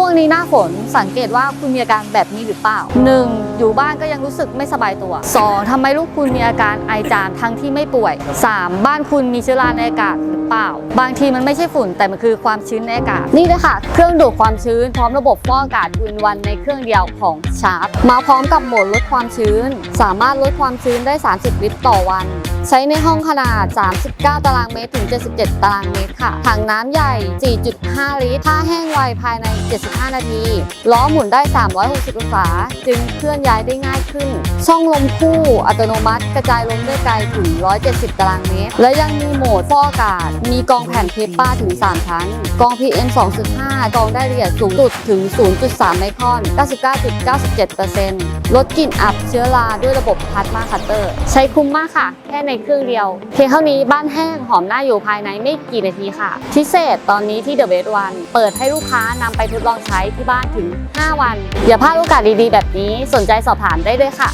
ช่วงนี้หน้าฝนสังเกตว่าคุณมีอาการแบบนี้หรือเปล่า 1. อยู่บ้านก็ยังรู้สึกไม่สบายตัว 2. ทำไมลูกคุณมีอาการไอจามทั้งที่ไม่ป่วย 3. บ้านคุณมีเชื้อราในอากาศหรือเปล่า บางทีมันไม่ใช่ฝุ่นแต่มันคือความชื้นในอากาศ นี่เลยค่ะ เครื่องดูดความชื้นพร้อมระบบฟอกอากาศวินวันในเครื่องเดียวของชาร์ปมาพร้อมกับโหมดลดความชื้น สามารถลดความชื้นได้ 30 ลิตรต่อวัน ใช้ในห้องขนาด 39 ตารางเมตรถึง 77 ตารางเมตรค่ะถังน้ำใหญ่ 4.5 ลิตรผ้าแห้งไวภายใน15 นาที ล้อหมุนได้ 360 องศา จึงเคลื่อนย้ายได้ง่ายขึ้น ช่องลมคู่อัตโนมัติ กระจายลมได้ไกลถึง 170 ตารางเมตร และยังมีโหมดฟอกอากาศ มีกองแผ่นเพปป้าถึง 3 ชั้น กอง PM 2.5 กองได้ละเอียดสูงสุดถึง 0.3 ไมครอน 99.97%ลดกลิ่นอับเชื้อราด้วยระบบพลาสมาคัตเตอร์ ใช้คุ้มมากค่ะ แค่ในเครื่องเดียว เพียงเท่านี้บ้านแห้งหอมหน้าอยู่ภายในไม่กี่นาทีค่ะ พิเศษตอนนี้ที่ The Best One เปิดให้ลูกค้านำไปทดลองใช้ที่บ้านถึง 5 วัน อย่าพลาดโอกาสดีๆ แบบนี้สนใจสอบถามได้เลยค่ะ